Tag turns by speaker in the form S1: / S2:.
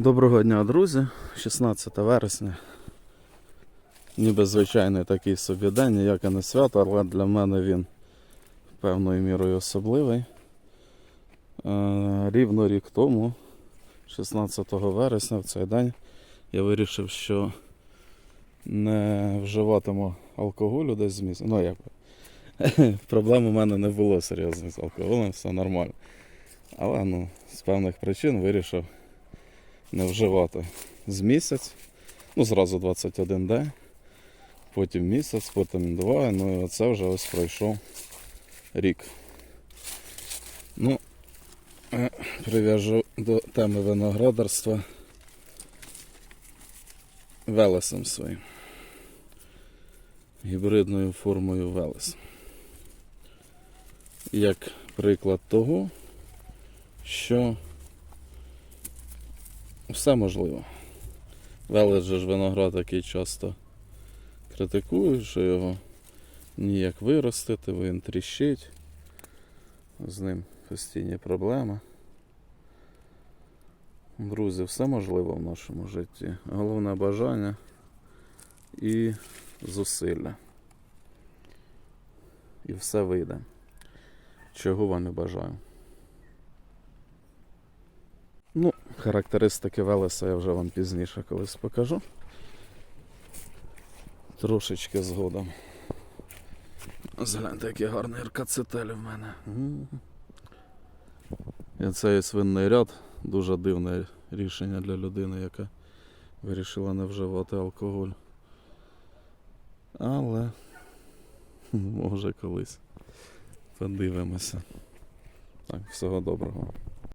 S1: Доброго дня, друзі. 16 вересня. Ніби звичайний такий собі день, ніяке не свято, але для мене він певною мірою особливий. Е, Рівно рік тому, 16 вересня, в цей день, я вирішив, що не вживатиму алкоголю десь з місця. Ну, як. Проблем у мене не було серйозних з алкоголем, все нормально. Але ну, з певних причин вирішив не вживати з місяць. Ну, зразу 21 день, потім місяць, потім два. Ну і оце вже ось пройшов рік. Ну, е, прив'яжу до теми виноградарства велесом своїм. Гібридною формою велес. Як приклад того, що все можливо. Велес же ж виноград, який часто критикують, що його ніяк виростити, він тріщить. З ним постійні проблеми. Друзі, все можливо в нашому житті. Головне бажання і зусилля. І все вийде. Чого вам і бажаю. Ну, характеристики Велеса я вже вам пізніше колись покажу. Трошечки згодом. Згляньте, який гарний аркацетель в мене. І цей свинний ряд дуже дивне рішення для людини, яка вирішила не вживати алкоголь. Але може колись подивимося. Так, всього доброго.